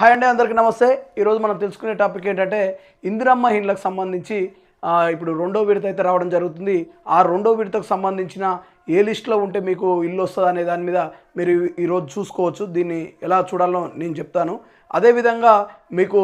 Hi అండి అందరికీ నమస్తే. ఈరోజు మనం తెలుసుకునే టాపిక్ ఏంటంటే ఇందిరమ్మ ఇండ్లకు సంబంధించి ఇప్పుడు రెండో విడత అయితే రావడం జరుగుతుంది. ఆ రెండో విడతకు సంబంధించిన ఏ లిస్ట్లో ఉంటే మీకు ఇల్లు వస్తుంది అనే దాని మీద మీరు ఈరోజు చూసుకోవచ్చు. దీన్ని ఎలా చూడాలో నేను చెప్తాను. అదేవిధంగా మీకు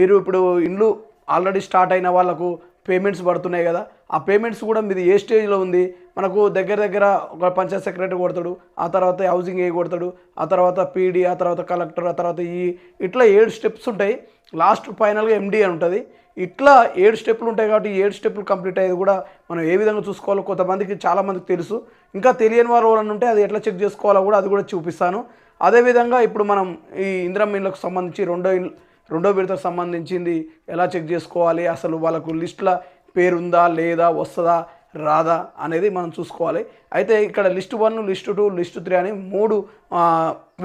మీరు ఇప్పుడు ఇండ్లు ఆల్రెడీ స్టార్ట్ అయిన వాళ్ళకు పేమెంట్స్ పడుతున్నాయి కదా. ఆ పేమెంట్స్ కూడా మీది ఏ స్టేజ్లో ఉంది? మనకు దగ్గర దగ్గర ఒక పంచాయత్ సెక్రటరీ కొడతాడు ఆ తర్వాత హౌసింగ్ ఏ కొడతాడు ఆ తర్వాత పీడీ ఆ తర్వాత కలెక్టర్ ఆ తర్వాత ఈ ఇట్లా ఏడు స్టెప్స్ ఉంటాయి. లాస్ట్ ఫైనల్గా ఎండి అని ఉంటుంది. ఇట్లా ఏడు స్టెప్లు ఉంటాయి కాబట్టి ఏడు స్టెప్లు కంప్లీట్ అయ్యేది కూడా మనం ఏ విధంగా చూసుకోవాలో కొంతమందికి చాలామందికి తెలుసు. ఇంకా తెలియని వారు ఎవరైనా ఉంటే అది ఎట్లా చెక్ చేసుకోవాలో కూడా అది కూడా చూపిస్తాను. అదేవిధంగా ఇప్పుడు మనం ఈ ఇందిరమ్మ ఇళ్ళకు సంబంధించి రెండో ఇల్ రెండో విడతకు సంబంధించింది ఎలా చెక్ చేసుకోవాలి? అసలు వాళ్ళకు లిస్టుల పేరుందా లేదా? వస్తుందా? రాదా అనేది మనం చూసుకోవాలి. అయితే ఇక్కడ list one list two list three అని మూడు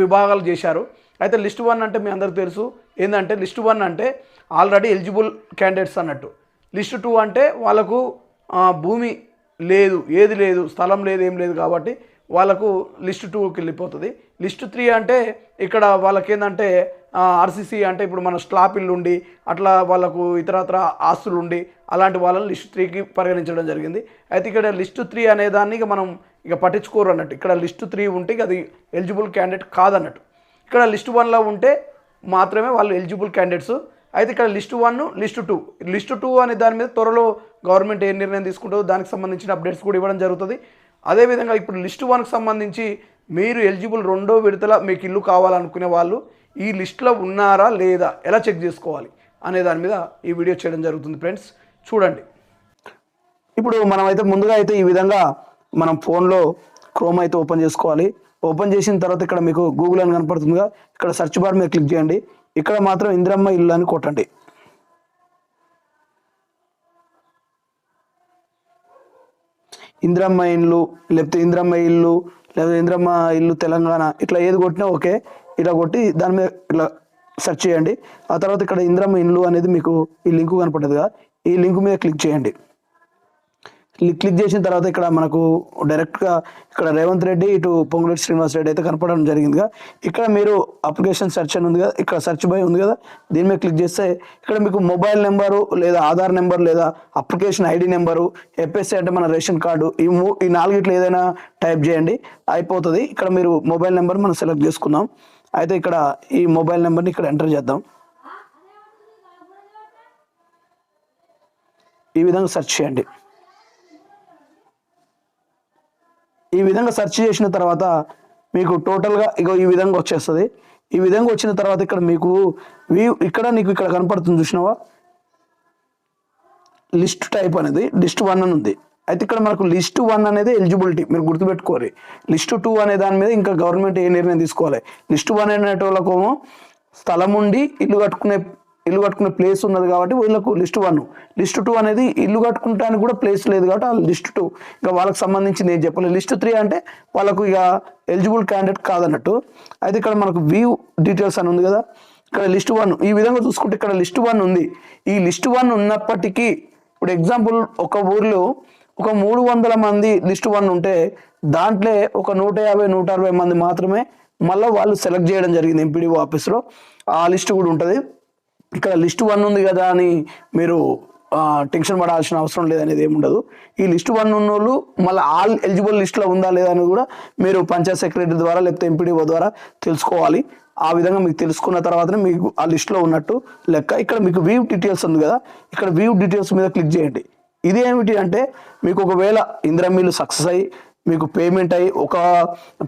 విభాగాలు చేశారు. అయితే లిస్ట్ వన్ అంటే మీ అందరికి తెలుసు. ఏంటంటే లిస్ట్ వన్ అంటే ఆల్రెడీ ఎలిజిబుల్ క్యాండిడేట్స్ అన్నట్టు. లిస్ట్ టూ అంటే వాళ్ళకు భూమి లేదు ఏది లేదు స్థలం లేదు ఏం లేదు కాబట్టి వాళ్ళకు లిస్ట్ టూకి వెళ్ళిపోతుంది. లిస్ట్ త్రీ అంటే ఇక్కడ వాళ్ళకి ఏంటంటే ఆర్సీసీ అంటే ఇప్పుడు మన స్లాప్ ఉండి అట్లా వాళ్ళకు ఇతరత్ర ఆస్తులు ఉండి అలాంటి వాళ్ళని లిస్ట్ త్రీకి పరిగణించడం జరిగింది. అయితే ఇక్కడ లిస్ట్ త్రీ అనే దాన్ని ఇక మనం ఇక పట్టించుకోరు అన్నట్టు. ఇక్కడ లిస్ట్ త్రీ ఉంటే అది ఎలిజిబుల్ క్యాండిడేట్ కాదన్నట్టు. ఇక్కడ లిస్ట్ వన్లో ఉంటే మాత్రమే వాళ్ళు ఎలిజిబుల్ క్యాండిడేట్స్ అయితే ఇక్కడ list one list two. List two అనే దాని మీద త్వరలో గవర్నమెంట్ ఏ నిర్ణయం తీసుకుంటుందో దానికి సంబంధించిన అప్డేట్స్ కూడా ఇవ్వడం జరుగుతుంది. అదేవిధంగా ఇప్పుడు లిస్ట్ వన్కి సంబంధించి మీరు ఎలిజిబుల్ రెండో విడతల మీకు ఇల్లు కావాలనుకునే వాళ్ళు ఈ లిస్ట్లో ఉన్నారా లేదా? ఎలా చెక్ చేసుకోవాలి? అనే దాని మీద ఈ వీడియో చేయడం జరుగుతుంది ఫ్రెండ్స్. చూడండి. ఇప్పుడు మనం అయితే ముందుగా అయితే ఈ విధంగా మనం ఫోన్లో క్రోమ్ అయితే ఓపెన్ చేసుకోవాలి. ఓపెన్ చేసిన తర్వాత ఇక్కడ మీకు గూగుల్ అని కనపడుతుందిగా. ఇక్కడ సెర్చ్ బార్ మీద క్లిక్ చేయండి. ఇక్కడ మాత్రం ఇందిరమ్మ ఇల్లు అని కొట్టండి. ఇందిరమ్మ ఇల్లు లేకపోతే ఇందిరమ్మ ఇల్లు లేదా ఇందిరమ్మ ఇల్లు తెలంగాణ ఇట్లా ఏది కొట్టినా ఓకే. ఇలా కొట్టి దాని మీద ఇట్లా సెర్చ్ చేయండి. ఆ తర్వాత ఇక్కడ ఇంద్రమ్మ ఇండ్లు అనేది మీకు ఈ లింక్ కనపడదుగా ఈ లింక్ మీద క్లిక్ చేయండి. క్లిక్ చేసిన తర్వాత ఇక్కడ మనకు డైరెక్ట్గా ఇక్కడ రేవంత్ రెడ్డి ఇటు పొంగులేటి శ్రీనివాస్ రెడ్డి అయితే కనపడడం జరిగిందిగా ఇక్కడ మీరు అప్లికేషన్ సెర్చ్ అని ఉంది కదా ఇక్కడ సెర్చ్ బై ఉంది కదా దీని మీద క్లిక్ చేస్తే ఇక్కడ మీకు మొబైల్ నెంబరు లేదా ఆధార్ నెంబర్ లేదా అప్లికేషన్ ఐడి నెంబరు ఎఫ్ఎస్సి అంటే మన రేషన్ కార్డు ఈ మూ ఈ నాలుగిట్లో ఏదైనా టైప్ చేయండి అయిపోతుంది. ఇక్కడ మీరు మొబైల్ నెంబర్ మనం సెలెక్ట్ చేసుకుందాం. అయితే ఇక్కడ ఈ మొబైల్ నెంబర్ని ఇక్కడ ఎంటర్ చేద్దాం. ఈ విధంగా సెర్చ్ చేయండి. ఈ విధంగా సెర్చ్ చేసిన తర్వాత మీకు టోటల్గా ఇగో ఈ విధంగా వచ్చేస్తుంది. ఈ విధంగా వచ్చిన తర్వాత ఇక్కడ మీకు వ్యూ ఇక్కడ నీకు ఇక్కడ కనపడుతుంది చూసినావా? లిస్ట్ టైప్ అనేది లిస్ట్ వన్ అని ఉంది. అయితే ఇక్కడ మనకు లిస్ట్ వన్ అనేది ఎలిజిబిలిటీ మీరు గుర్తుపెట్టుకోవాలి. లిస్ట్ టూ అనే దాని మీద ఇంకా గవర్నమెంట్ ఏ నిర్ణయం తీసుకోవాలి? లిస్ట్ వన్ అనేటోళ్ళకు స్థలం ఉండి ఇల్లు కట్టుకునే ఇల్లు కట్టుకునే ప్లేస్ ఉన్నది కాబట్టి వీళ్ళకు లిస్ట్ వన్. లిస్ట్ టూ అనేది ఇల్లు కట్టుకుంటానికి కూడా ప్లేస్ లేదు కాబట్టి ఆ లిస్ట్ టూ. ఇక వాళ్ళకి సంబంధించింది ఏం చెప్పాలి? లిస్ట్ త్రీ అంటే వాళ్ళకు ఇక ఎలిజిబుల్ క్యాండిడేట్ కాదన్నట్టు. అయితే ఇక్కడ మనకు వ్యూ డీటెయిల్స్ అని ఉంది కదా. ఇక్కడ లిస్ట్ వన్. ఈ విధంగా చూసుకుంటే ఇక్కడ లిస్ట్ వన్ ఉంది. ఈ లిస్ట్ వన్ ఉన్నప్పటికీ ఇప్పుడు ఎగ్జాంపుల్ ఒక ఊర్లో ఒక మూడు వందల మంది లిస్ట్ వన్ ఉంటే దాంట్లో ఒక నూట యాభై నూట అరవై మంది మాత్రమే మళ్ళీ వాళ్ళు సెలెక్ట్ చేయడం జరిగింది ఎంపీడీఓ ఆఫీస్లో. ఆ లిస్ట్ కూడా ఉంటుంది. ఇక్కడ లిస్ట్ వన్ ఉంది కదా అని మీరు టెన్షన్ పడాల్సిన అవసరం లేదనేది ఏమి ఉండదు. ఈ లిస్ట్ వన్ ఉన్న వాళ్ళు మళ్ళీ ఆల్ ఎలిజిబుల్ లిస్ట్లో ఉందా లేదా అని కూడా మీరు పంచాయత్ సెక్రటరీ ద్వారా లేకపోతే ఎంపీడీఓ ద్వారా తెలుసుకోవాలి. ఆ విధంగా మీకు తెలుసుకున్న తర్వాతనే మీకు ఆ లిస్ట్లో ఉన్నట్టు లెక్క. ఇక్కడ మీకు వ్యూ డీటెయిల్స్ ఉంది కదా. ఇక్కడ వ్యూ డీటెయిల్స్ మీద క్లిక్ చేయండి. ఇది ఏమిటి అంటే మీకు ఒకవేళ ఇందిరమ్మీలు సక్సెస్ అయ్యి మీకు పేమెంట్ అయ్యి ఒక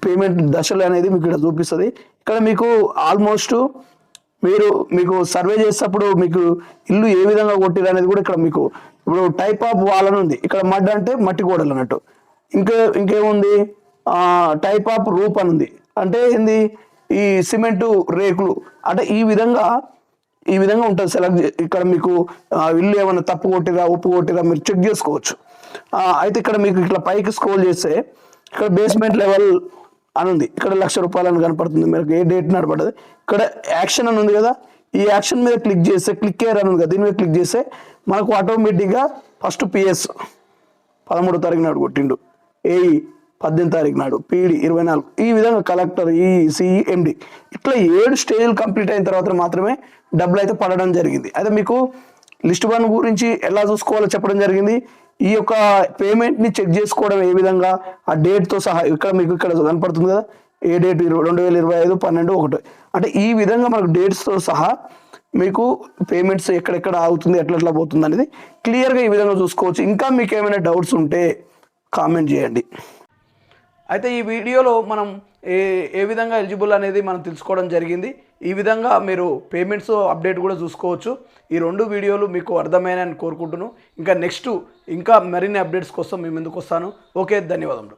పేమెంట్ దశలు అనేది మీకు ఇక్కడ చూపిస్తుంది. ఇక్కడ మీకు ఆల్మోస్ట్ మీరు మీకు సర్వే చేసేటప్పుడు మీకు ఇల్లు ఏ విధంగా కొట్టిరు అనేది కూడా ఇక్కడ మీకు ఇప్పుడు టైప్ ఆఫ్ వాల్ అని ఉంది. ఇక్కడ మడ్ అంటే మట్టి గోడలు అన్నట్టు. ఇంకా ఇంకేముంది? టైప్ ఆఫ్ రూప్ అని ఉంది. అంటే ఏంది? ఈ సిమెంటు రేకులు. అంటే ఈ విధంగా ఈ విధంగా ఉంటుంది. సెలెక్ట్ ఇక్కడ మీకు ఇల్లు ఏమైనా తప్పు కొట్టిరా ఉప్పు కొట్టిరా మీరు చెక్ చేసుకోవచ్చు. అయితే ఇక్కడ మీకు ఇట్లా పైకి స్క్రోల్ చేస్తే ఇక్కడ బేస్మెంట్ లెవెల్ అని ఉంది. ఇక్కడ లక్ష రూపాయలు అని కనపడుతుంది. మీకు ఏ డేట్ నడపడదు ఇక్కడ యాక్షన్ అని ఉంది కదా. ఈ యాక్షన్ మీద క్లిక్ చేస్తే క్లిక్ కేర్ అని ఉంది కదా. దీని మీద క్లిక్ చేస్తే మనకు ఆటోమేటిక్గా ఫస్ట్ పిఎస్ పదమూడో తారీఖు నాడు కొట్టిండు. ఏఈ పద్దెనిమిది తారీఖు నాడు పీడి ఇరవై నాలుగు. ఈ విధంగా కలెక్టర్ ఈ సిఈ ఎండి ఇట్లా ఏడు స్టేజ్లు కంప్లీట్ అయిన తర్వాత మాత్రమే డబ్బులు అయితే పడడం జరిగింది. అయితే మీకు లిస్ట్ వన్ గురించి ఎలా చూసుకోవాలో చెప్పడం జరిగింది. ఈ యొక్క పేమెంట్ని చెక్ చేసుకోవడం ఏ విధంగా ఆ డేట్తో సహా ఇక్కడ మీకు ఇక్కడ కనపడుతుంది కదా ఏ డేట్ ఇరవై రెండు వేల ఇరవై ఐదు పన్నెండు ఒకటి. అంటే ఈ విధంగా మనకు డేట్స్తో సహా మీకు పేమెంట్స్ ఎక్కడెక్కడ ఆగుతుంది ఎట్లెట్లా ఎట్లా పోతుంది అనేది క్లియర్గా ఈ విధంగా చూసుకోవచ్చు. ఇంకా మీకు ఏమైనా డౌట్స్ ఉంటే కామెంట్ చేయండి. అయితే ఈ వీడియోలో మనం ఏ ఏ విధంగా ఎలిజిబుల్ అనేది మనం తెలుసుకోవడం జరిగింది. ఈ విధంగా మీరు పేమెంట్స్ అప్డేట్ కూడా చూసుకోవచ్చు. ఈ రెండు వీడియోలు మీకు అర్థమైనని కోరుకుంటున్నాను. ఇంకా నెక్స్ట్ ఇంకా మరిన్ని అప్డేట్స్ కోసం మీ ముందుకు వస్తాను. ఓకే ధన్యవాదములు.